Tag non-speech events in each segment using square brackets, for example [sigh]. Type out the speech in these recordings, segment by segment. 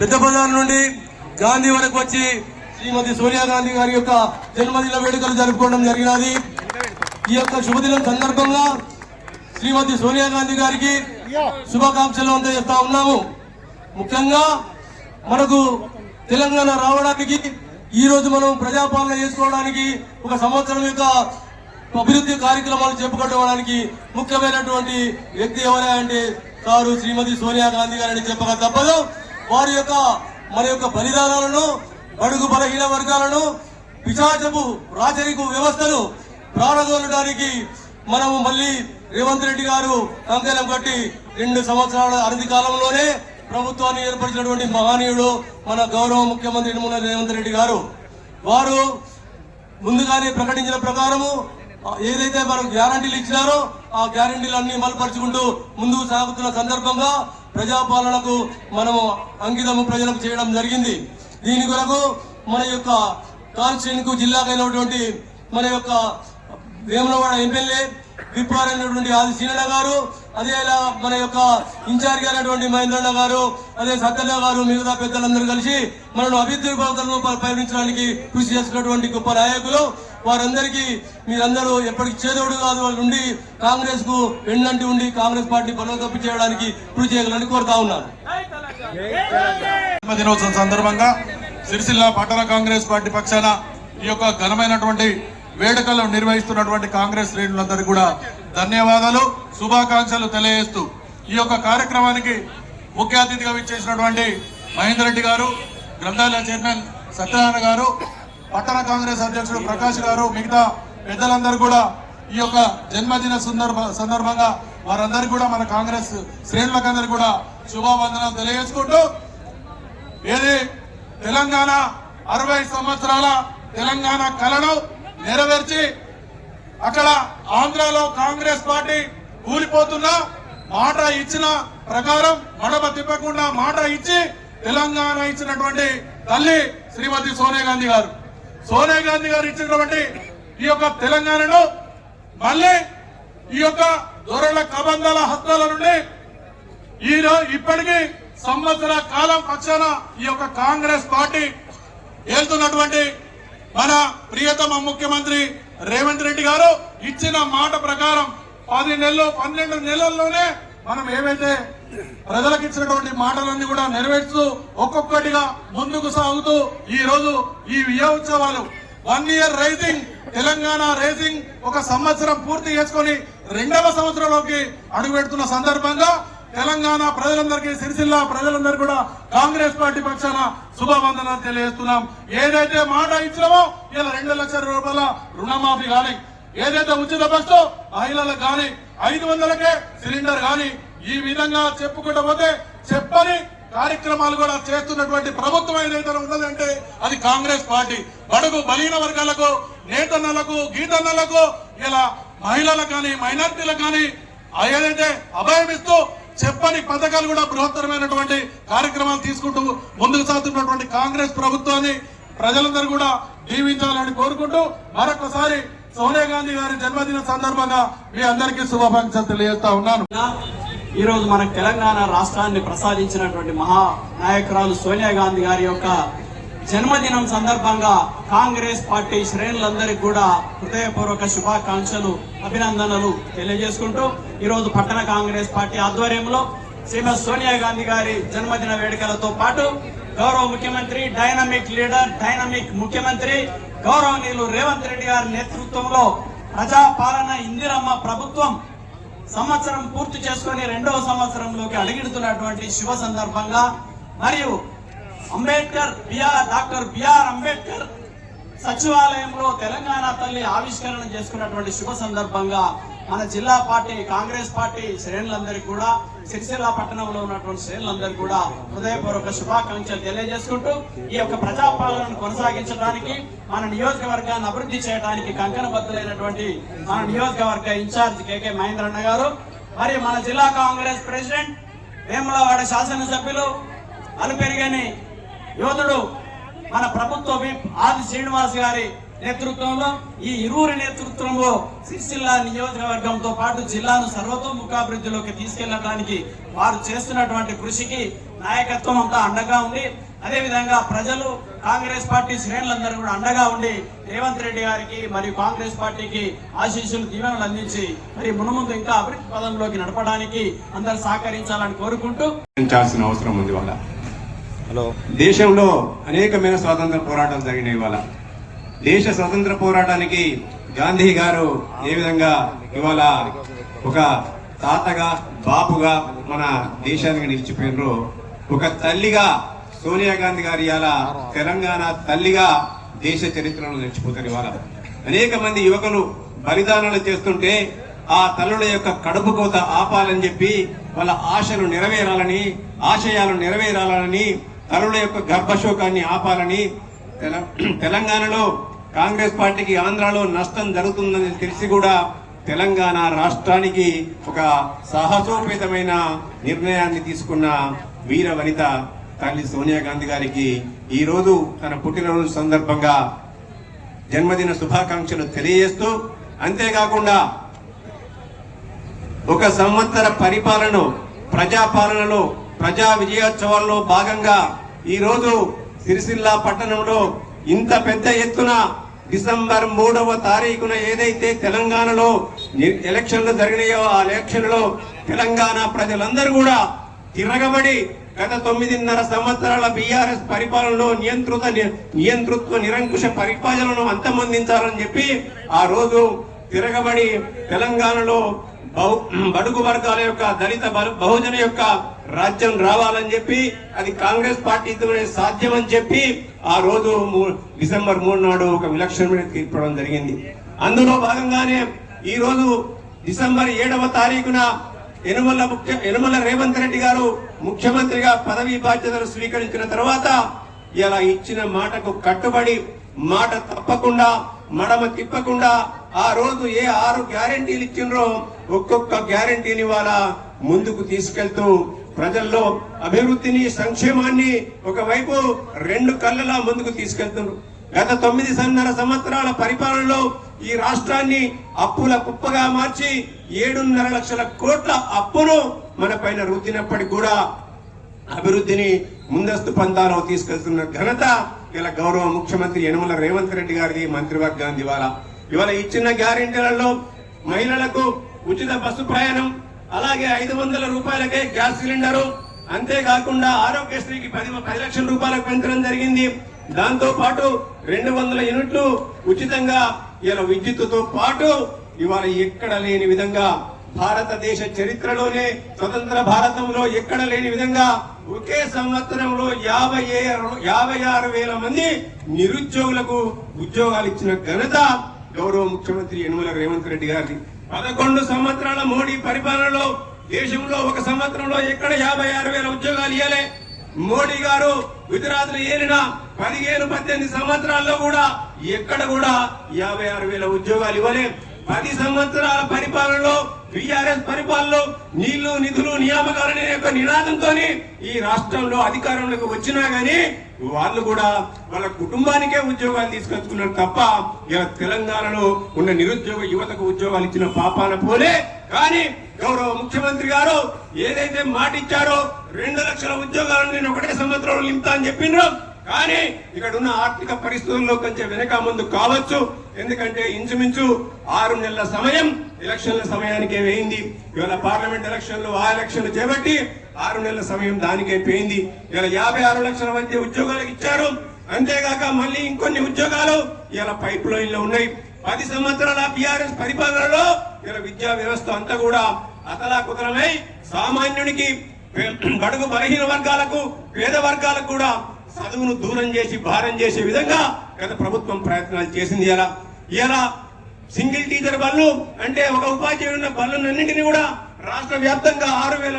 పెద్ద బజార్ నుండి గాంధీ వరకు వచ్చి శ్రీమతి సోనియా గాంధీ గారి యొక్క జన్మదిన వేడుకలు జరుపుకోవడం జరిగినది. ఈ యొక్క శుభదినం సందర్భంగా శ్రీమతి సోనియా గాంధీ గారికి శుభాకాంక్షలు అందజేస్తా ఉన్నాము. ముఖ్యంగా మనకు తెలంగాణ రావడానికి ఈ రోజు మనం ప్రజాపాలన చేసుకోవడానికి ఒక సంవత్సరం యొక్క అభివృద్ధి కార్యక్రమాలు చెప్పుకోవడానికి ముఖ్యమైనటువంటి వ్యక్తి ఎవరే అంటే సారు శ్రీమతి సోనియా గాంధీ గారని చెప్పక తప్పదు. వారి యొక్క మన యొక్క బలిదానాలను బడుగు బలహీన వర్గాలను పిశాచపు రాచరిక వ్యవస్థను ప్రారంభించడానికి మనము మళ్ళీ రేవంత్ రెడ్డి గారు కంకణం కట్టి రెండు సంవత్సరాల అరది కాలంలోనే ప్రభుత్వాన్ని ఏర్పరిచినటువంటి మహనీయుడు మన గౌరవ ముఖ్యమంత్రి నిర్మల రేవంత్ రెడ్డి గారు. వారు ముందుగానే ప్రకటించిన ప్రకారము ఏదైతే మనకు గ్యారంటీలు ఇచ్చినారో ఆ గ్యారంటీలన్నీ మలుపరుచుకుంటూ ముందుకు సాగుతున్న సందర్భంగా ప్రజాపాలనకు మనము అంకితము ప్రజలకు చేయడం జరిగింది. దీని కొరకు మన యొక్క కాన్స్టిట్యూన్కు జిల్లాకైనటువంటి మన యొక్క వేములవాడ ఎమ్మెల్యే విప్పారైనటువంటి అయినటువంటి ఆది సీనన్న గారు అదే ఇలా మన యొక్క ఇన్ఛార్జ్ అయినటువంటి మహేంద్రన్న గారు అదే సత్యన్న గారు మిగతా పెద్దలందరూ కలిసి మనను అభివృద్ధి పథకాలను పయనించడానికి కృషి చేస్తున్నటువంటి గొప్ప నాయకులు. వారందరికీ మీరందరూ ఎప్పటికి చేదోడు కాదు వాళ్ళు ఉండి కాంగ్రెస్కు వెన్నంటి ఉండి కాంగ్రెస్ పార్టీ బలోపేతం చేయడానికి కృషి చేయాలని కోరుతా ఉన్నాను. దినోత్సవం సందర్భంగా సిరిసిల్ల పట్టణ కాంగ్రెస్ పార్టీ పక్షాన ఈ యొక్క ఘనమైనటువంటి వేడుకలు నిర్వహిస్తున్నటువంటి కాంగ్రెస్ శ్రేణులందరూ కూడా ధన్యవాదాలు శుభాకాంక్షలు తెలియజేస్తూ ఈ యొక్క కార్యక్రమానికి ముఖ్య అతిథిగా విచ్చేసినటువంటి మహేందర్ రెడ్డి గారు గ్రంథాలయ చైర్మన్ సత్యనారాయణ గారు పట్టణ కాంగ్రెస్ అధ్యక్షుడు ప్రకాష్ గారు మిగతా పెద్దలందరూ కూడా ఈ యొక్క జన్మదిన సందర్భ సందర్భంగా వారందరికీ కూడా మన కాంగ్రెస్ శ్రేణులకందరూ కూడా శుభావందనాలు తెలియజేసుకుంటూ ఏది తెలంగాణ అరవై సంవత్సరాల తెలంగాణ కళను నెరవేర్చి అక్కడ ఆంధ్రాలో కాంగ్రెస్ పార్టీ కూలిపోతున్నా మాట ఇచ్చిన ప్రకారం మడమ తిప్పకుండా మాట ఇచ్చి తెలంగాణ ఇచ్చినటువంటి తల్లి శ్రీమతి సోనియా గాంధీ గారు. సోనియా గాంధీ గారు ఇచ్చినటువంటి ఈ యొక్క తెలంగాణను మళ్ళీ ఈ యొక్క దొరల కబంధాల హస్తాల నుండి ఈ ఇప్పటికీ సంవత్సర కాలం పక్షాన ఈ యొక్క కాంగ్రెస్ పార్టీ ఏళ్తున్నటువంటి మన ప్రియతమ ముఖ్యమంత్రి రేవంత్ రెడ్డి గారు ఇచ్చిన మాట ప్రకారం పది నెలలు పన్నెండు నెలల్లోనే మనం ఏవైతే ప్రజలకు ఇచ్చినటువంటి మాటలన్నీ కూడా నెరవేర్చుతూ ఒక్కొక్కటిగా ముందుకు సాగుతూ ఈ రోజు ఈ విజయ ఉత్సవాలు one year rising Telangana rising ఒక సంవత్సరం పూర్తి చేసుకొని రెండవ సంవత్సరంలోకి అడుగుపెడుతున్న సందర్భంగా తెలంగాణ ప్రజలందరికీ సిరిసిల్ల ప్రజలందరూ కూడా కాంగ్రెస్ పార్టీ పక్షాన శుభవందనాలు తెలియజేస్తున్నాం. ఏదైతే మాట ఇచ్చినామో ఇలా రెండు లక్షల రూపాయల రుణమాఫీ కానీ ఏదైతే ఉచిత బస్సు మహిళలకు కానీ ఐదు వందలకే సిలిండర్ కానీ ఈ విధంగా చెప్పుకుంటూ పోతే చెప్పని కార్యక్రమాలు కూడా చేస్తున్నటువంటి ప్రభుత్వం ఏదైతే ఉన్నదంటే అది కాంగ్రెస్ పార్టీ. బడుగు బలీన వర్గాలకు నేతన్నలకు గీతన్నలకు ఇలా మహిళలకు కానీ మైనార్టీలకు కానీ ఏదైతే అభయం ఇస్తూ చెప్పని పథకాలు కూడా బృహత్తరమైనటువంటి కార్యక్రమాలు తీసుకుంటూ ముందుకు సాగుతున్నటువంటి కాంగ్రెస్ ప్రభుత్వాన్ని ప్రజలందరూ కూడా దీవించాలని కోరుకుంటూ మరొకసారి సోనియా గాంధీ గారి జన్మదిన సందర్భంగా మీ అందరికీ శుభాకాంక్షలు తెలియజేస్తా ఉన్నాను. ఈ రోజు తెలంగాణ రాష్ట్రాన్ని ప్రసాదించినటువంటి మహా నాయకురాలు సోనియా గాంధీ గారి యొక్క జన్మదినం సందర్భంగా కాంగ్రెస్ పార్టీ శ్రేణులందరికీ కూడా హృదయపూర్వక శుభాకాంక్షలు అభినందనలు తెలియజేసుకుంటూ ఈరోజు పట్టణ కాంగ్రెస్ పార్టీ ఆధ్వర్యంలో శ్రీమతి సోనియా గాంధీ గారి జన్మదిన వేడుకలతో పాటు గౌరవ ముఖ్యమంత్రి డైనమిక్ లీడర్ డైనమిక్ ముఖ్యమంత్రి గౌరవనీయులు రేవంత్ రెడ్డి గారి నేతృత్వంలో ప్రజాపాలన ఇందిరమ్మ ప్రభుత్వం సంవత్సరం పూర్తి చేసుకుని రెండవ సంవత్సరంలోకి అడుగుతున్నటువంటి శుభ సందర్భంగా మరియు Ambedkar BR doctor BR Ambedkar సచివాలయంలో తెలంగాణ తల్లి ఆవిష్కరణ చేసుకున్నటువంటి శుభ సందర్భంగా మన జిల్లా పార్టీ కాంగ్రెస్ పార్టీ శ్రేణులందరికీ కూడా సిరిసిల్ల పట్టణంలో ఉన్నటువంటి శ్రేణులందరికీ కూడా హృదయపూర్వక శుభాకాంక్షలు తెలియజేసుకుంటూ ఈ యొక్క ప్రజాపాలనను కొనసాగించడానికి మన నియోజకవర్గాన్ని అభివృద్ధి చేయడానికి కంకణబద్ధులైనటువంటి మన నియోజకవర్గ ఇన్ఛార్జ్ కేకే మహేంద్రన్న గారు మరి మన జిల్లా కాంగ్రెస్ ప్రెసిడెంట్ వేములవాడ శాసనసభ్యులు అలుపెరిగని యోధుడు మన ప్రభుత్వ విప్ ఆది శ్రీనివాస్ గారి నేతృత్వంలో ఈ ఇరువురి నేతృత్వంలో సిరిసిల్ల నియోజకవర్గంతో పాటు జిల్లాను సర్వతోముఖాభివృద్ధిలోకి తీసుకెళ్ళడానికి వారు చేస్తున్నటువంటి కృషికి నాయకత్వం అంతా అండగా ఉంది. అదే విధంగా ప్రజలు కాంగ్రెస్ పార్టీ శ్రేణులందరూ కూడా అండగా ఉండి రేవంత్ రెడ్డి గారికి మరియు కాంగ్రెస్ పార్టీకి ఆశీస్సులు దీవెనలు అందించి మరి మునుముందు ఇంకా అభివృద్ధి పదంలోకి నడపడానికి అందరూ సహకరించాలని కోరుకుంటూ అవసరం ఉంది హలో. దేశంలో అనేకమైన స్వాతంత్ర పోరాటాలు జరిగిన ఇవాళ. దేశ స్వాతంత్ర పోరాటానికి గాంధీ గారు ఏ విధంగా ఇవాళ ఒక తాతగా బాపుగా మన దేశానికి నిలిచిపోయినరు ఒక తల్లిగా సోనియా గాంధీ గారు ఇవాళ తెలంగాణ తల్లిగా దేశ చరిత్రను నిలిచిపోతారు ఇవాళ. అనేక మంది యువకులు బలిదానాలు చేస్తుంటే ఆ తల్లుల యొక్క కడుపు కోత ఆపాలని చెప్పి వాళ్ళ ఆశలు నెరవేరాలని ఆశయాలు నెరవేరాలని తల్లుల యొక్క గర్భశోకాన్ని ఆపాలని తెల- తెలంగాణలో కాంగ్రెస్ పార్టీకి ఆంధ్రాలో నష్టం జరుగుతుందని తెలిసి కూడా తెలంగాణ రాష్ట్రానికి ఒక సాహసోపేతమైన నిర్ణయాన్ని తీసుకున్న వీర వనిత తల్లి సోనియా గాంధీ గారికి ఈరోజు తన పుట్టినరోజు సందర్భంగా జన్మదిన శుభాకాంక్షలు తెలియజేస్తూ అంతేకాకుండా ఒక సంవత్సర పరిపాలన ప్రజాపాలనలో ప్రజా విజయోత్సవాల్లో భాగంగా ఈ రోజు సిరిసిల్ల పట్టణంలో ఇంత పెద్ద ఎత్తున డిసెంబర్ మూడవ తారీఖున ఏదైతే తెలంగాణలో ఎలక్షన్లు జరిగినాయో ఆ ఎలక్షన్లో తెలంగాణ ప్రజలందరూ కూడా తిరగబడి గత తొమ్మిదిన్నర సంవత్సరాల బీఆర్ఎస్ పరిపాలనలో నియంత్రిత నియంతృత్వ నిరంకుశ పరిపాలనను అంతమొందించాలని చెప్పి ఆ రోజు తిరగబడి తెలంగాణలో బహు- బడుగు వర్గాల యొక్క దళిత బహుజన యొక్క రాజ్యం రావాలని చెప్పి అది కాంగ్రెస్ పార్టీతోనే సాధ్యమని చెప్పి ఆ రోజు మూ- డిసెంబర్ మూడు నాడు ఒక విలక్షణమైన తీర్పడం జరిగింది. అందులో భాగంగానే ఈ రోజు డిసెంబర్ ఏడవ తారీఖున యనుమల ముఖ్య యనుమల రేవంత్ రెడ్డి గారు ముఖ్యమంత్రిగా పదవీ బాధ్యతలు స్వీకరించిన తర్వాత ఇలా ఇచ్చిన మాటకు కట్టుబడి మాట తప్పకుండా మడమ తిప్పకుండా ఆ రోజు ఏ ఆరు గ్యారంటీలు ఇచ్చిండ్రో ఒక్కొక్క గ్యారంటీని వాళ్ళ ముందుకు తీసుకెళ్తూ ప్రజల్లో అభివృద్ధిని సంక్షేమాన్ని ఒకవైపు రెండు కళ్ళలా ముందుకు తీసుకెళ్తున్నారు. గత తొమ్మిది సన్నర సంవత్సరాల పరిపాలనలో ఈ రాష్ట్రాన్ని అప్పుల కుప్పగా మార్చి ఏడున్నర లక్షల కోట్ల అప్పును మన పైన రుద్దినప్పటికీ కూడా అభివృద్ధిని ముందస్తు పంతాలో తీసుకెళ్తున్న ఘనత ఇలా గౌరవ ముఖ్యమంత్రి యనమల రేవంత్ రెడ్డి గారిది మంత్రివర్గాన్ని ఇవాళ. ఇవాళ ఇచ్చిన గ్యారెంటీలలో మహిళలకు ఉచిత బస్సు ప్రయాణం అలాగే ఐదు వందల రూపాయలకే గ్యాస్ సిలిండరు. అంతేకాకుండా ఆరోగ్యశ్రీకి పది పది లక్షల రూపాయలకు పెంచడం జరిగింది. దాంతో పాటు రెండు వందల యూనిట్లు ఉచితంగా ఇలా విద్యుత్తుతో పాటు ఇవాళ ఎక్కడ లేని విధంగా భారతదేశ చరిత్రలోనే స్వతంత్ర భారతంలో ఎక్కడ లేని విధంగా ఒకే సంవత్సరంలో యాభై యాభై ఆరు వేల మంది నిరుద్యోగులకు ఉద్యోగాలు ఇచ్చిన ఘనత గౌరవ ముఖ్యమంత్రి యనమల రేవంత్ రెడ్డి గారిది. పదకొండు సంవత్సరాల మోడీ పరిపాలనలో దేశంలో ఒక సంవత్సరంలో ఎక్కడ యాభై ఆరు వేల ఉద్యోగాలు ఇవ్వలే మోడీ గారు గుజరాత్లో ఏలిన పదిహేను పద్దెనిమిది సంవత్సరాల్లో కూడా ఎక్కడ కూడా యాభై ఆరు వేల ఉద్యోగాలు ఇవ్వలేదు పది సంవత్సరాల పరిపాలనలో బీఆర్ఎస్ పరిపాలనలో నీళ్ళు నిధులు నియామకాలనే యొక్క నినాదంతో ఈ రాష్ట్రంలో అధికారంలోకి వచ్చినా గానీ వాళ్ళు కూడా వాళ్ళ కుటుంబానికే ఉద్యోగాలు తీసుకొచ్చుకున్నారు తప్ప ఇలా తెలంగాణలో ఉన్న నిరుద్యోగ యువతకు ఉద్యోగాలు ఇచ్చిన పాపాన పోలే. కానీ గౌరవ ముఖ్యమంత్రి గారు ఏదైతే మాట ఇచ్చారో రెండు లక్షల ఉద్యోగాలను నేను ఒకటే సంవత్సరంలో నింపుతా అని చెప్పిండ్రు కానీ ఇక్కడ ఉన్న ఆర్థిక పరిస్థితుల్లో కొంచెం వెనక ముందు కావచ్చు. ఎందుకంటే ఇంచుమించు ఆరు నెలల సమయం ఎలక్షన్ల సమయానికే వేయింది. ఇవాళ పార్లమెంట్ ఎలక్షన్లు ఆ ఎలక్షన్లు చేపట్టి ఆరు నెలల సమయం దానికే పోయింది. ఇలా యాభై ఆరు లక్షల మంది ఉద్యోగాలకు ఇచ్చారు. అంతేగాక మళ్ళీ ఇంకొన్ని ఉద్యోగాలు ఇలా పైప్ లైన్లో ఉన్నాయి. పది సంవత్సరాల బీఆర్ఎస్ పరిపాలనలో ఇలా విద్యా వ్యవస్థ అంతా కూడా అతలాకుతలమై సామాన్యునికి పే- బడుగు బలహీన వర్గాలకు పేద వర్గాలకు కూడా చదువును దూరం చేసి భారం చేసే విధంగా గత ప్రభుత్వం ప్రయత్నాలు చేసింది ఇలా ఇలా సింగిల్ టీచర్ బళ్ళు అంటే ఒక ఉపాధ్యాయుడు ఉన్న బళ్ళన్నింటినీ కూడా రాష్ట్ర వ్యాప్తంగా ఆరు వేల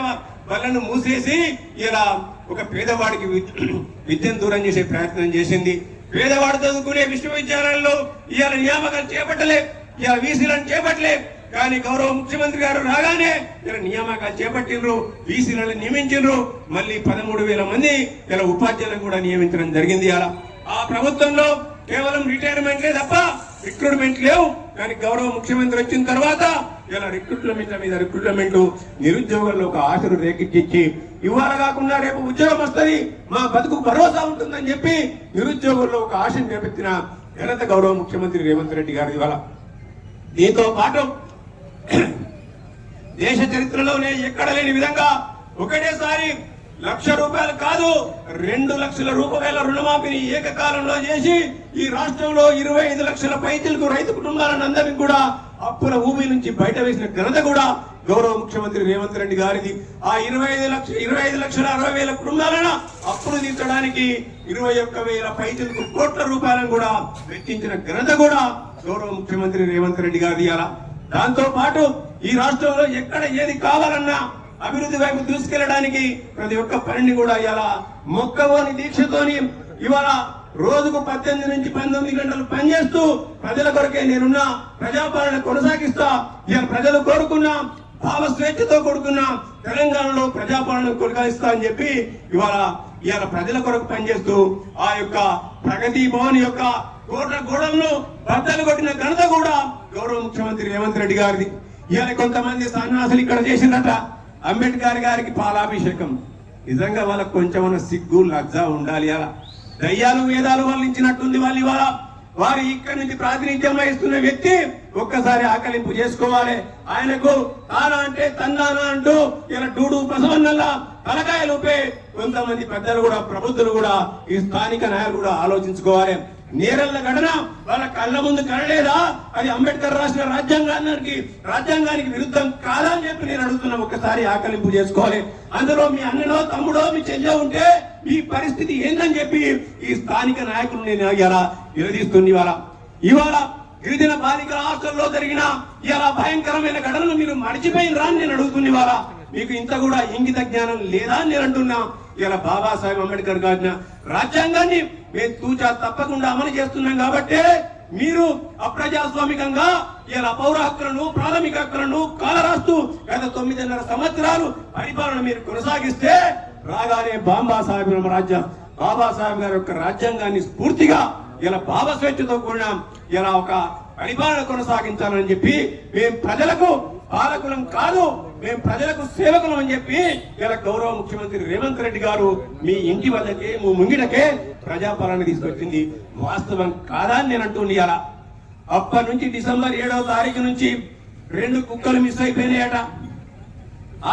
బళ్ళను మూసేసి ఇలా ఒక పేదవాడికి [clears throat] విద్యను దూరం చేసే ప్రయత్నం చేసింది. పేదవాడు చదువుకునే విశ్వవిద్యాలయాల్లో ఇవాళ నియామకాలు చేపట్టలే ఇవాళ వీసీలను చేపట్టలే కానీ గౌరవ ముఖ్యమంత్రి గారు రాగానే ఇలా నియామకాలు చేపట్టిండ్రు వీసీలను నియమించిండ్రు. మళ్ళీ పదమూడు వేల మంది ఇలా ఉపాధ్యాయులను కూడా నియమించడం జరిగింది ఇలా ఆ ప్రభుత్వంలో కేవలం రిటైర్మెంట్లే తప్ప రిక్రూట్మెంట్ లేవు. కానీ గౌరవ ముఖ్యమంత్రి వచ్చిన తర్వాత ఇలా రిక్రూట్మెంట్ మీద రిక్రూట్మెంట్ నిరుద్యోగుల్లో ఒక ఆశను రేకెత్తించి ఇవాళ కాకుండా రేపు ఉద్యోగం వస్తుంది మా బతుకు భరోసా ఉంటుందని చెప్పి నిరుద్యోగుల్లో ఒక ఆశను రేపెత్తిన ఘనత గౌరవ ముఖ్యమంత్రి రేవంత్ రెడ్డి గారు ఇవాళ. దీంతో పాటు [clears throat] దేశ చరిత్రలోనే ఎక్కడ లేని విధంగా ఒకటేసారి లక్ష రూపాయలు కాదు రెండు లక్షల రూపాయల రుణమాఫీని ఏకకాలంలో చేసి ఈ రాష్ట్రంలో ఇరవై ఐదు లక్షల పైచలకు రైతు కుటుంబాలను అందరినీ కూడా అప్పుల ఊబి నుంచి బయట వేసిన ఘనత కూడా గౌరవ ముఖ్యమంత్రి రేవంత్ రెడ్డి గారిది. ఆ ఇరవై ఐదు లక్ష ఇరవై ఐదు లక్షల అరవై వేల కుటుంబాలను అప్పులు తీర్చడానికి ఇరవై ఒక్క వేల పైచలకు కోట్ల రూపాయలను కూడా వెచ్చించిన ఘనత కూడా గౌరవ ముఖ్యమంత్రి రేవంత్ రెడ్డి గారిది అలా. దాంతో పాటు ఈ రాష్ట్రంలో ఎక్కడ ఏది కావాలన్నా అభివృద్ధి వైపు దూసుకెళ్ళడానికి ప్రతి ఒక్క పనిని కూడా ఇలా మొక్కవోని దీక్షతోని ఇవాళ రోజుకు పద్దెనిమిది నుంచి పంతొమ్మిది గంటలు పనిచేస్తూ ప్రజల కొరకే నేనున్న ప్రజాపాలన కొనసాగిస్తా ఇక ప్రజలు కోరుకున్న భావ స్వేచ్ఛతో కూడుకున్న తెలంగాణలో ప్రజాపాలన కొనసాగిస్తా అని చెప్పి ఇవాళ ఇవాళ ప్రజల కొరకు పనిచేస్తూ ఆ యొక్క ప్రగతి భవన్ యొక్క కోట్ల గోడలను బద్దలు కొట్టిన ఘనత కూడా గౌరవ ముఖ్యమంత్రి రేవంత్ రెడ్డి గారిది. ఇవాళ కొంతమంది సన్యాసులు ఇక్కడ చేసిందట అంబేద్కర్ గారికి పాలాభిషేకం. నిజంగా వాళ్ళకు కొంచెం సిగ్గు లజ్జ ఉండాలి అలా. దయ్యాలు వేదాలు వల్లించినట్టుంది వాళ్ళు ఇవాళ. వారు ఇక్కడి నుంచి ప్రాతినిధ్యం వహిస్తున్న వ్యక్తి ఒక్కసారి ఆకలింపు చేసుకోవాలి. ఆయనకు తానా అంటే తన్నానా అంటూ ఇలా డూడు ప్రసవన్నల్లా తలకాయలు కొంతమంది పెద్దలు కూడా ప్రబుద్ధులు కూడా ఈ స్థానిక నాయకులు కూడా ఆలోచించుకోవాలి. నేరల్ల ఘటన వాళ్ళ కళ్ళ ముందు కనలేదా? అది అంబేద్కర్ రాసిన రాజ్యాంగానికి రాజ్యాంగానికి విరుద్ధం కాదా అని చెప్పి నేను అడుగుతున్నా. ఒక్కసారి ఆకలింపు చేసుకోవాలి. అందులో మీ అన్నలో తమ్ముడో మీ చెల్లె ఉంటే మీ పరిస్థితి ఏందని చెప్పి ఈ స్థానిక నాయకులు నేను ఇలా నిలదీస్తుంది ఇవాళ. ఇవాళ గిరిజన బాలికల హాస్టల్లో జరిగిన ఇలా భయంకరమైన ఘటనలు మీరు మర్చిపోయినరా అని నేను అడుగుతున్న ఇవాళ. మీకు ఇంత కూడా ఇంగిత జ్ఞానం లేదా అని నేను అంటున్నా. ఇలా బాబాసాహెబ్ అంబేద్కర్ గారిన రాజ్యాంగాన్ని మేము తూచా తప్పకుండా అమలు చేస్తున్నాం కాబట్టి మీరు అప్రజాస్వామికంగా ఇలా పౌర హక్కులను ప్రాథమిక హక్కులను కాలరాస్తూ గత తొమ్మిదిన్నర సంవత్సరాలు పరిపాలన మీరు కొనసాగిస్తే రాగానే బాంబాసాహెబ్ రాజ్యం బాబాసాహెబ్ గారి యొక్క రాజ్యాంగాన్ని స్ఫూర్తిగా ఇలా భావ స్వేచ్ఛతో కూడిన ఇలా ఒక పరిపాలన కొనసాగించాలని చెప్పి మేము ప్రజలకు పాలకులం కాదు మేము ప్రజలకు సేవకులం అని చెప్పి ఇలా గౌరవ ముఖ్యమంత్రి రేవంత్ రెడ్డి గారు మీ ఇంటి వద్దకే మీ ముంగిటకే ప్రజాపాలన తీసుకొచ్చింది. వాస్తవం కాదా అని నేను అంటుంది అలా అప్పటి నుంచి డిసెంబర్ ఏడవ తారీఖు నుంచి రెండు కుక్కలు మిస్ అయిపోయినాయట.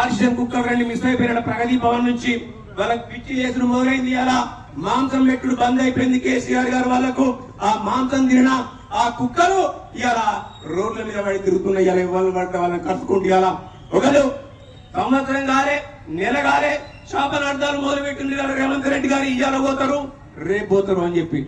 ఆర్సిఎం కుక్కలు రెండు మిస్ అయిపోయినాయట ప్రగతి భవన్ నుంచి. వాళ్ళకి పిచ్చి చేసిన మొదలైంది అలా మాంసం పెట్టుడు బంద్ అయిపోయింది కేసీఆర్ గారు వాళ్ళకు. ఆ మాంసం తిరిగిన ఆ కుక్కలు ఇలా రోడ్ల మీద పడి తిరుగుతున్నాయి ఇలా ఇవాళ పడితే వాళ్ళని కట్టుకుంటూ ఇలా ఒకరు సంవత్సరం కాలే నెల కాలే శాపనార్థాలు అర్థాలు పెట్టింది రేవంత్ రెడ్డి గారు ఇవాళ పోతారు రేపు పోతారు అని చెప్పి.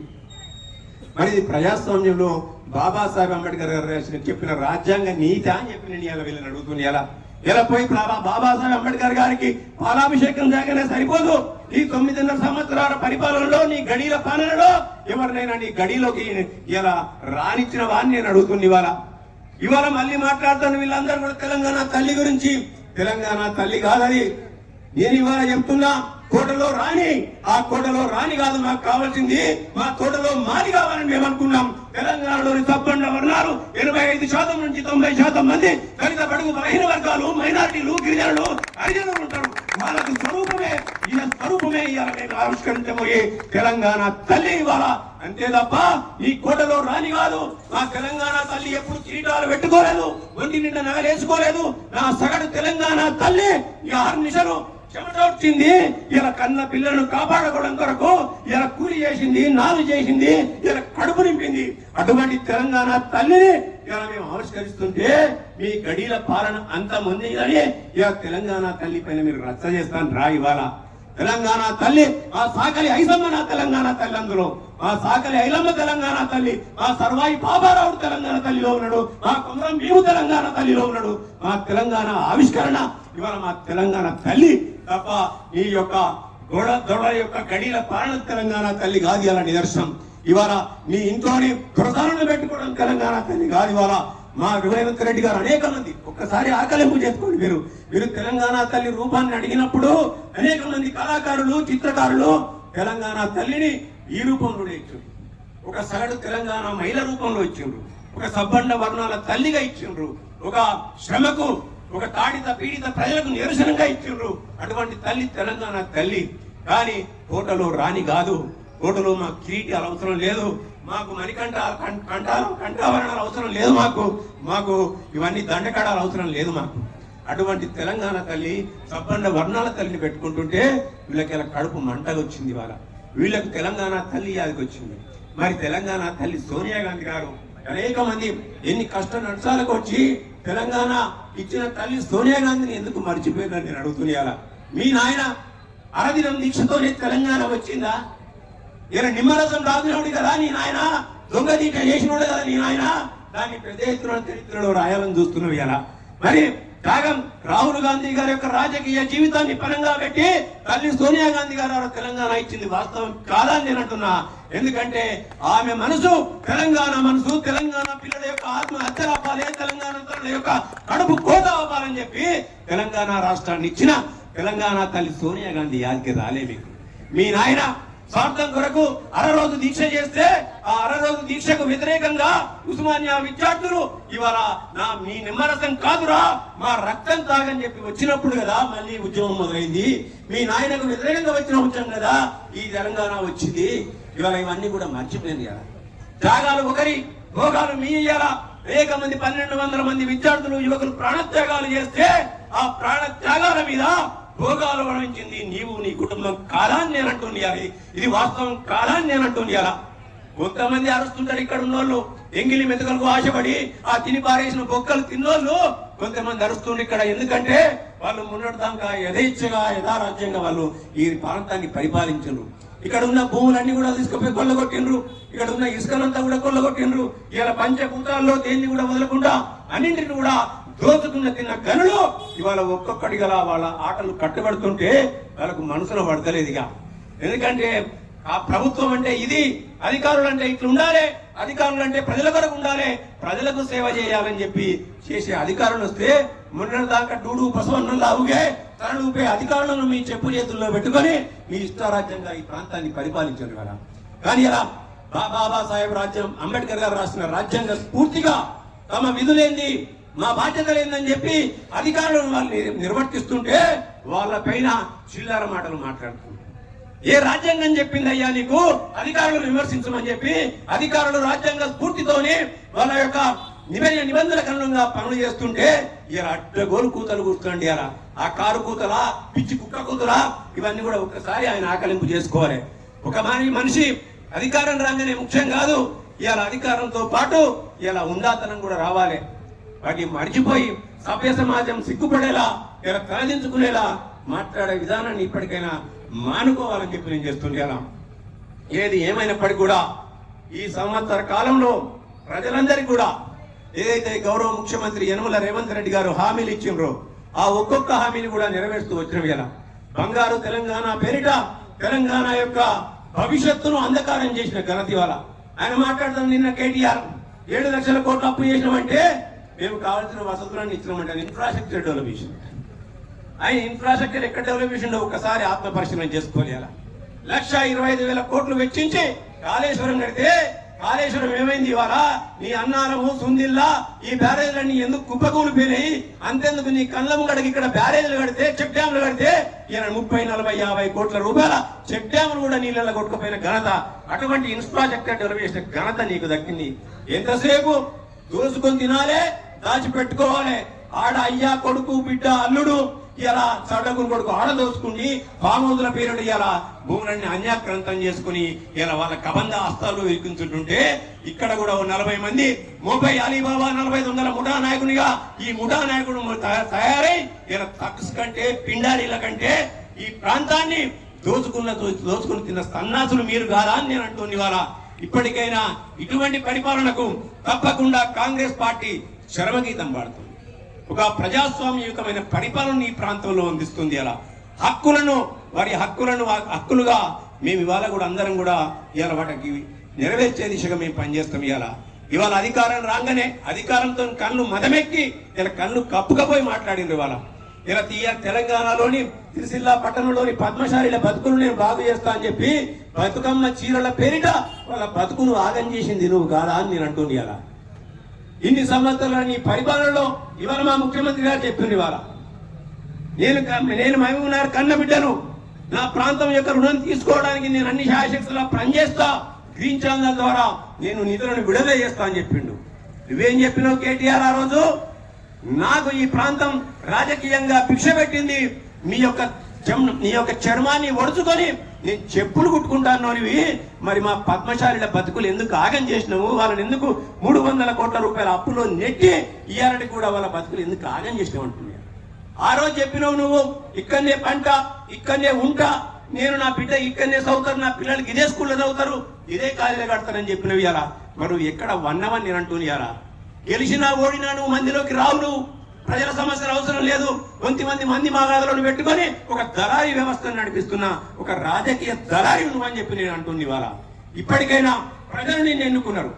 మరి ఇది ప్రజాస్వామ్యంలో బాబాసాహెబ్ అంబేద్కర్ గారు రాసిన చెప్పిన రాజ్యాంగ నీత అని చెప్పి నేను ఇలా వీళ్ళని అడుగుతుంది ఎలా ఇలా పోయి బాబా- బాబాసాహెబ్ అంబేద్కర్ గారికి పాలాభిషేకం చేయగానే సరిపోదు. ఈ తొమ్మిదిన్నర సంవత్సరాల పరిపాలనలో నీ గడిల పాలనలో ఎవరినైనా నీ గడిలోకి ఇలా రానిచ్చిన వాడిని నేను అడుగుతుంది ఇవాళ ఇవాళ మళ్ళీ మాట్లాడుతాను వీళ్ళందరూ కూడా తెలంగాణ తల్లి గురించి. తెలంగాణ తల్లి కాదని నేను ఇవాళ చెప్తున్నా. కోటలో రాణి ఆ కోటలో రాణి కాదు నాకు కావాల్సింది మా కోటలో మాది కావాలని మేము అనుకున్నాం. తెలంగాణలోని తప్పండ వర్ణాలు ఎనభై ఐదు శాతం నుంచి తొంభై శాతం మంది దళిత పడుగు బలహీన వర్గాలు మైనారిటీలు గిరిజనులు హరిజనులు ఉంటారు. వాళ్ళకు స్వరూపమే ఈయన స్వరూపమే ఇవాళ మేము ఆవిష్కరించబోయే తెలంగాణ తల్లి ఇవాళ. అంతే తప్ప ఈ కోటలో రాని కాదు మా తెలంగాణ తల్లి ఎప్పుడు కిరీటాలు పెట్టుకోలేదు ఒంటి నిండా నగలేసుకోలేదు. నా సగటు తెలంగాణ తల్లి ఇక ఆరు నిషను చెమట వచ్చింది ఇలా కన్న పిల్లలను కాపాడుకోవడం కొరకు ఇలా కూలి చేసింది నాలు చేసింది ఇలా కడుపు నింపింది. అటువంటి తెలంగాణ తల్లిని ఇలా మేము ఆవిష్కరిస్తుంటే మీ గడిల పాలన అంత ముందు కానీ ఇలా తెలంగాణ తల్లి పైన మీరు రచ్చ చేస్తాను రా ఇవాళ. తెలంగాణ తల్లి ఆ సాకలి ఐసమ్మ నా తెలంగాణ తల్లి అందులో. ఆ సాకలి ఐలమ్మ తెలంగాణ తల్లి ఆ సర్వాయి బాబారావు తెలంగాణ తల్లిలో ఉన్నాడు ఆ కుమరం మేము తెలంగాణ తల్లిలో ఉన్నాడు. మా తెలంగాణ ఆవిష్కరణ ఇవాళ మా తెలంగాణ తల్లి తప్ప ఈ యొక్క గొడ దొడ యొక్క గడిల పాలన తెలంగాణ తల్లి కాదు ఇలా నిదర్శనం. ఇవాళ మీ ఇంట్లోని ప్రధానులు పెట్టుకోవడం తెలంగాణ తల్లి కాదు ఇవాళ మా రేవంత్ రెడ్డి గారు అనేక మంది ఒక్కసారి ఆకలింపు చేసుకోండి మీరు. మీరు తెలంగాణ తల్లి రూపాన్ని అడిగినప్పుడు అనేక మంది కళాకారులు చిత్రకారులు తెలంగాణ తల్లిని ఈ రూపంలోనే ఇచ్చిండ్రు. ఒక సగటు తెలంగాణ మహిళ రూపంలో ఇచ్చిండ్రు. ఒక సబ్బండ వర్ణాల తల్లిగా ఇచ్చిండ్రు. ఒక శ్రమకు ఒక తాడిత పీడిత ప్రజలకు నిరసనగా ఇచ్చిండ్రు. అటువంటి తల్లి తెలంగాణ తల్లి. కానీ కోటలో రాణి కాదు. కోటలో మాకు కిరీటాలు అవసరం లేదు. మాకు మణికంఠ కం- కంఠాలు కంఠాభరణాలు అవసరం లేదు మాకు. మాకు ఇవన్నీ దండకడాలు అవసరం లేదు మాకు. అటువంటి తెలంగాణ తల్లి సబ్బండ వర్ణాల తల్లిని పెట్టుకుంటుంటే వీళ్ళకి ఇలా కడుపు మంటగా వచ్చింది ఇవాళ. వీళ్ళకి తెలంగాణ తల్లి యాదికి వచ్చింది. మరి తెలంగాణ తల్లి సోనియా గాంధీ గారు అనేక మంది ఎన్ని కష్ట నష్టాలకు వచ్చి తెలంగాణ ఇచ్చిన తల్లి సోనియా గాంధీని ఎందుకు మర్చిపోయిందని నేను అడుగుతున్నాను మీ నాయన అరదినం దీక్షతోనే తెలంగాణ వచ్చిందా? ఇలా నిమ్మరసం రాజునోడు కదా నీ నాయన? దొంగ దీక్ష చేసినోడు కదా నీ నాయన? దాన్ని పెద్ద ఎత్తున చరిత్రలో రాయాలని చూస్తున్నావు ఇలా మరి త్యాగం రాహుల్ గాంధీ గారి యొక్క రాజకీయ జీవితాన్ని పరంగా పెట్టి తల్లి సోనియా గాంధీ గారు తెలంగాణ ఇచ్చింది వాస్తవం కాదని నేను అంటున్నా. ఎందుకంటే ఆమె మనసు తెలంగాణ మనసు తెలంగాణ పిల్లల యొక్క ఆత్మ హత్య అవ్వాలి తెలంగాణ తల్లి యొక్క కడుపు కోత అవ్వాలని చెప్పి తెలంగాణ రాష్ట్రాన్ని ఇచ్చిన తెలంగాణ తల్లి సోనియా గాంధీ యాదికి రాలే మీకు. మీ నాయన స్వార్థం కొరకు అర రోజు దీక్ష చేస్తే ఆ అర రోజు దీక్షకు వ్యతిరేకంగా ఉస్మానియా విద్యార్థులు ఇవాళ నా మీ నిమ్మరసం కాదురా మా రక్తం తాగని చెప్పి వచ్చినప్పుడు కదా మళ్ళీ ఉద్యమం మొదలైంది. మీ నాయనకు వ్యతిరేకంగా వచ్చిన ఉద్యమం కదా ఈ తెలంగాణ వచ్చింది. ఇవాళ ఇవన్నీ కూడా మర్చిపోయింది కదా. త్యాగాలు ఒకరి భోగాలు మీ ఇయ్యాల. అనేక మంది పన్నెండు వందల మంది విద్యార్థులు యువకులు ప్రాణత్యాగాలు చేస్తే ఆ ప్రాణ త్యాగాల మీద భోగాలు వహించింది నీవు నీ కుటుంబం కాలాన్ని నేను ఇది వాస్తవం కాలాన్ని నేను కొంతమంది అరుస్తుంటారు ఇక్కడ ఉన్నోళ్ళు. ఎంగిలి మెతుకలకు ఆశపడి ఆ తిని పారేసిన బొక్కలు తిన్నోళ్ళు కొంతమంది అరుస్తుండ్రు ఇక్కడ. ఎందుకంటే వాళ్ళు మొన్నటి యథేచ్ఛగా యథారాజ్యంగా వాళ్ళు ఈ ప్రాంతాన్ని పరిపాలించరు ఇక్కడ ఉన్న భూములన్నీ కూడా తీసుకుపోయి కొల్లగొట్టిండ్రు. ఇక్కడ ఉన్న ఇసుకనంతా కూడా కొల్లగొట్టిండ్రు. ఇలా పంచభూతాల్లో దేన్ని కూడా వదలకుండా అన్నింటిని కూడా దోచుకున్న తిన్న గనులు ఇవాళ ఒక్కొక్కడి గల వాళ్ళ ఆటలు కట్టుబడుతుంటే వాళ్ళకు మనసులో పడతలేదు ఇక. ఎందుకంటే ఆ ప్రభుత్వం అంటే ఇది అధికారులు అంటే ఇట్లా ఉండాలి అధికారులు అంటే ప్రజల కొరకు ఉండాలి ప్రజలకు సేవ చేయాలని చెప్పి చేసే అధికారులు వస్తే మొన్న దాకా డూడు బసవన్నంలా ఊగే తనను ఊపే అధికారులను మీ చెప్పు చేతుల్లో పెట్టుకొని మీ ఇష్టారాజ్యంగా ఈ ప్రాంతాన్ని పరిపాలించారు కదా. కానీ ఇలా బాబా బాబాసాహెబ్ రాజ్యం అంబేద్కర్ గారు రాసిన రాజ్యాంగ స్ఫూర్తిగా తమ విధులేంది? మా బాధ్యతలు ఏందని చెప్పి అధికారులను వాళ్ళు నిర్వర్తిస్తుంటే వాళ్ళపైన చిల్లర మాటలు మాట్లాడుతున్నారు ఏ రాజ్యాంగం చెప్పింది అయ్యా నీకు? అధికారులు విమర్శించమని చెప్పి అధికారులు రాజ్యాంగ స్ఫూర్తితోని వాళ్ళ యొక్క నిబంధన నిబంధనలకు అనుగుణంగా పనులు చేస్తుంటే ఇలా అడ్డగోలు కూతలు కూర్చోండి ఇలా ఆ కారు కూతలా పిచ్చి కుక్క కూతురా ఇవన్నీ కూడా ఒక్కసారి ఆయన ఆకలింపు చేసుకోవాలి. ఒక మనిషి అధికారం రాగానే ముఖ్యం కాదు ఇలా అధికారంతో పాటు ఇలా ఉందాతనం కూడా రావాలి. అది మర్చిపోయి సభ్య సమాజం సిగ్గుపడేలా ఇలా తలదించుకునేలా మాట్లాడే విధానాన్ని ఇప్పటికైనా మానుకోవాలని చెప్పి నేను చేస్తుంటాను ఏది ఏమైనప్పటికీ కూడా ఈ సంవత్సర కాలంలో ప్రజలందరికీ కూడా ఏదైతే గౌరవ ముఖ్యమంత్రి యనమల రేవంత్ రెడ్డి గారు హామీలు ఇచ్చిండ్రో ఆ ఒక్కొక్క హామీని కూడా నెరవేరుస్తూ వచ్చిన వేళ బంగారు తెలంగాణ పేరిట తెలంగాణ యొక్క భవిష్యత్తును అంధకారం చేసిన ఘనత ఇవాళ. ఆయన మాట్లాడుతున్న నిన్న కేటీఆర్. ఏడు లక్షల కోట్లు అప్పు చేసినామంటే మేము కావాల్సిన వసతులను ఇచ్చినామంటే ఇన్ఫ్రాస్ట్రక్చర్ డెవలపేషన్ ఆయన ఇన్ఫ్రాస్ట్రక్చర్ ఎక్కడ డెవలపేషన్ ఒకసారి ఆత్మ పరిశీలన చేసుకోవాలి అలా. లక్ష ఇరవై ఐదు వేల కోట్లు వెచ్చించి కాళేశ్వరం కడితే కాళేశ్వరం ఏమైంది ఇవాళ? నీ అన్నారము సుందిల్లా ఈ బ్యారేజ్లన్నీ ఎందుకు కుప్పకూలు కుప్పకూలిపోయినాయి అంతెందుకు నీ కళ్ళ ముంగడికి ఇక్కడ బ్యారేజ్లు కడితే చెక్ డ్యాములు కడితే ఈయన ముప్పై నలభై యాభై కోట్ల రూపాయల చెక్ డ్యాములు కూడా నీళ్ళ కొట్టుకుపోయిన ఘనత. అటువంటి ఇన్ఫ్రాస్ట్రక్చర్ డెవలప్ చేసిన ఘనత నీకు దక్కింది. ఎంతసేపు? దోసుకొని తినాలే దాచిపెట్టుకోవాలి. ఆడ అయ్యా కొడుకు బిడ్డ అల్లుడు ఇలా సడకుని కొడుకు ఆడ దోసుకుని పాముల పేరుడు ఇలా భూములన్నీ అన్యాక్రాంతం చేసుకుని ఇలా వాళ్ళ కబంధ హస్తాలు ఇరికించుంటుంటే ఇక్కడ కూడా ఓ నలభై మంది ముప్పై అలీబాబా నలభై వందల ముఠా నాయకునిగా ఈ ముఠా నాయకుడు తయారై ఇలా తక్స్ కంటే పిండారీల కంటే ఈ ప్రాంతాన్ని దోచుకున్న దోచుకుని తిన్న సన్నాసులు మీరు కాదా అని నేను అంటుంది ఇవాళ. ఇప్పటికైనా ఇటువంటి పరిపాలనకు తప్పకుండా కాంగ్రెస్ పార్టీ శరమగీతం పాడుతుంది. ఒక ప్రజాస్వామ్యయుతమైన పరిపాలన ఈ ప్రాంతంలో అందిస్తుంది అలా. హక్కులను వారి హక్కులను హక్కులుగా మేము ఇవాళ కూడా అందరం కూడా ఇవాళ వాటికి నెరవేర్చే దిశగా మేము పనిచేస్తాం ఇవాళ. ఇవాళ అధికారం రాగానే అధికారంతో కళ్ళు మదమెక్కి ఇలా కళ్ళు కప్పుకపోయి మాట్లాడింది ఇవాళ. ఇలా తీయ తెలంగాణలోని సిరిసిల్ల పట్టణంలోని పద్మశాలిల బతుకులు నేను బాగు చేస్తా అని చెప్పి బతుకమ్మ చీరల పేరిట వాళ్ళ బతుకును ఆగం చేసింది నువ్వు కాదా అని నేను అంటుంది అలా ఇన్ని సంవత్సరాల నీ పరిపాలనలో ఇవాళ మా ముఖ్యమంత్రి గారు చెప్పింది ఇవాళ. నేను నేను మహబూబ్నగర్ కన్న బిడ్డను నా ప్రాంతం యొక్క రుణం తీసుకోవడానికి నేను అన్ని శాశక్తులా పనిచేస్తా. గ్రీన్ ఛానల్ ద్వారా నేను నిధులను విడుదల చేస్తా అని చెప్పిండు. నువ్వేం చెప్పినావు కేటీఆర్ ఆ రోజు? నాకు ఈ ప్రాంతం రాజకీయంగా భిక్ష పెట్టింది. మీ యొక్క నీ యొక్క చర్మాన్ని ఒడుచుకొని నేను చెప్పులు కుట్టుకుంటానోనివి మరి మా పద్మశాలిల బతుకులు ఎందుకు ఆగం చేసినావు? వాళ్ళని ఎందుకు మూడు వందల కోట్ల రూపాయల అప్పులో నెట్టి ఇయ్యాలని కూడా వాళ్ళ బతుకులు ఎందుకు ఆగం చేసినావు అంటున్నాను ఆ రోజు చెప్పినావు నువ్వు ఇక్కడనే పంట ఇక్కడనే ఉంటా. నేను నా బిడ్డ ఇక్కడనే చదువుతారు నా పిల్లలకి ఇదే స్కూల్లో చదువుతారు. ఇదే కాలేజీలో కడతారని చెప్పినవి ఇలా మరి నువ్వు ఎక్కడ వన్నవని నేను అంటుని గెలిచినా ఓడినా నువ్వు మందిలోకి రావు నువ్వు. ప్రజల సమస్యలు అవసరం లేదు. కొంతమంది మంది మాగాదులను పెట్టుకొని ఒక దళారీ వ్యవస్థను నడిపిస్తున్న ఒక రాజకీయ దళారి నువ్వు అని చెప్పి నేను అంటుంది ఇవాళ. ఇప్పటికైనా ప్రజలు నిన్ను ఎన్నుకున్నారు.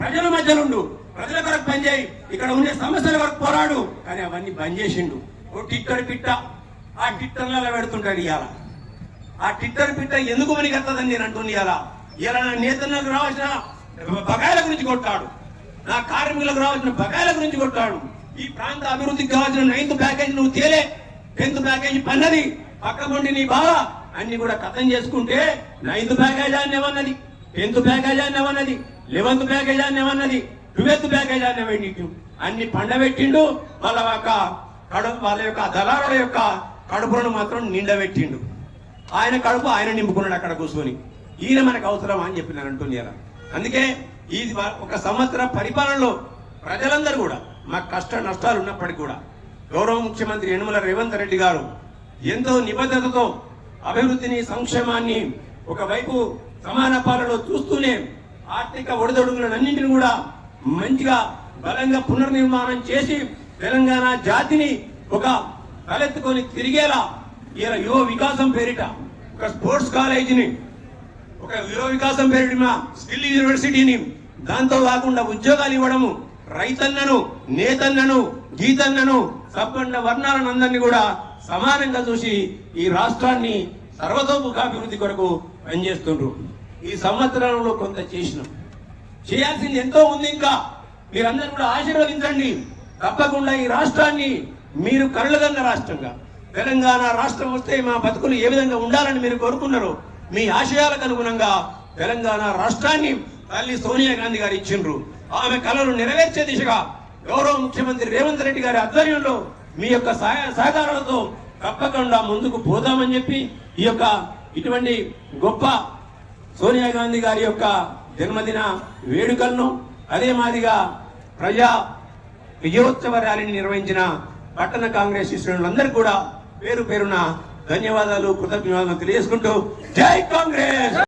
ప్రజల మధ్యలో ప్రజల కొరకు పనిచేయి ఇక్కడ ఉండే సమస్యల వరకు పోరాడు. కానీ అవన్నీ బంద్ చేసిండు. ఓ టిట్టర్ పిట్ట. ఆ టిట్టర్లలో పెడుతుంటాడు ఇవాళ. ఆ టిట్టర్ పిట్ట ఎందుకు మనకి వస్తుందని నేను అంటుంది ఇవాళ. ఇవాళ నా నేతలకు రావాల్సిన బకాయిల గురించి కొట్టాడు. నా కార్మికులకు రావాల్సిన బకాయిల గురించి కొట్టాడు. ఈ ప్రాంత అభివృద్ధికి కావాల్సిన నైన్త్ ప్యాకేజ్ నువ్వు తేలే. టెన్త్ ప్యాకేజ్ పన్నది. పక్క నీ బావ. అన్ని కూడా కథం చేసుకుంటే నైన్త్ ప్యాకేజ్ అని ఏమన్నది? టెన్త్ ప్యాకేజ్ అని ఏమన్నది? లెవెన్త్ ప్యాకేజ్ అని ఏమన్నది? ట్వెల్త్ ప్యాకేజ్ అని ఏమన్నది అన్ని పండబెట్టిండు. వాళ్ళ యొక్క కడుపు వాళ్ళ యొక్క దళారుల యొక్క కడుపులను మాత్రం నిండబెట్టిండు. ఆయన కడుపు ఆయన నింపుకున్నాడు అక్కడ కూర్చొని. ఈయన మనకు అవసరం అని చెప్పి నేను అంటున్నారు అందుకే ఈ ఒక సంవత్సర పరిపాలనలో ప్రజలందరూ కూడా మాకు కష్ట నష్టాలు ఉన్నప్పటికీ కూడా గౌరవ ముఖ్యమంత్రి యనమల రేవంత్ రెడ్డి గారు ఎంతో నిబద్ధతతో అభివృద్ధిని సంక్షేమాన్ని ఒకవైపు సమాన పాలలో చూస్తూనే ఆర్థిక ఒడిదొడుగులన్నింటిని కూడా మంచిగా బలంగా పునర్నిర్మాణం చేసి తెలంగాణ జాతిని ఒక తలెత్తుకొని తిరిగేలా ఇలా యువ వికాసం పేరిట ఒక స్పోర్ట్స్ కాలేజీని ఒక యువ వికాసం పేరిట స్కిల్ యూనివర్సిటీని దాంతో కాకుండా ఉద్యోగాలు ఇవ్వడము రైతన్నను నేతన్నను గీతన్నను సబ్బండ వర్ణాలను అందరినీ కూడా సమానంగా చూసి ఈ రాష్ట్రాన్ని సర్వతోముఖాభివృద్ధి కొరకు పనిచేస్తుండ్రు. ఈ సంవత్సరంలో కొంత చేసినాం. చేయాల్సింది ఎంతో ఉంది ఇంకా. మీరందరూ కూడా ఆశీర్వదించండి. తప్పకుండా ఈ రాష్ట్రాన్ని మీరు కళ్ళగన్న రాష్ట్రంగా తెలంగాణ రాష్ట్రం వస్తే మా బతుకులు ఏ విధంగా ఉండాలని మీరు కోరుకున్నారు మీ ఆశయాలకు అనుగుణంగా తెలంగాణ రాష్ట్రాన్ని తల్లి సోనియా గాంధీ గారు ఇచ్చిండ్రు. ఆమె కళలు నెరవేర్చే దిశగా గౌరవ ముఖ్యమంత్రి రేవంత్ రెడ్డి గారి ఆధ్వర్యంలో మీ యొక్క సహాయ సహకారాలతో తప్పకుండా ముందుకు పోదామని చెప్పి ఈ యొక్క ఇటువంటి గొప్ప సోనియా గాంధీ గారి యొక్క జన్మదిన వేడుకలను అదే మాదిగా ప్రజా విజయోత్సవ ర్యాలీని నిర్వహించిన పట్టణ కాంగ్రెస్ శ్రేణులందరూ కూడా పేరు పేరున ధన్యవాదాలు కృతజ్ఞతలు తెలియజేసుకుంటూ జై కాంగ్రెస్!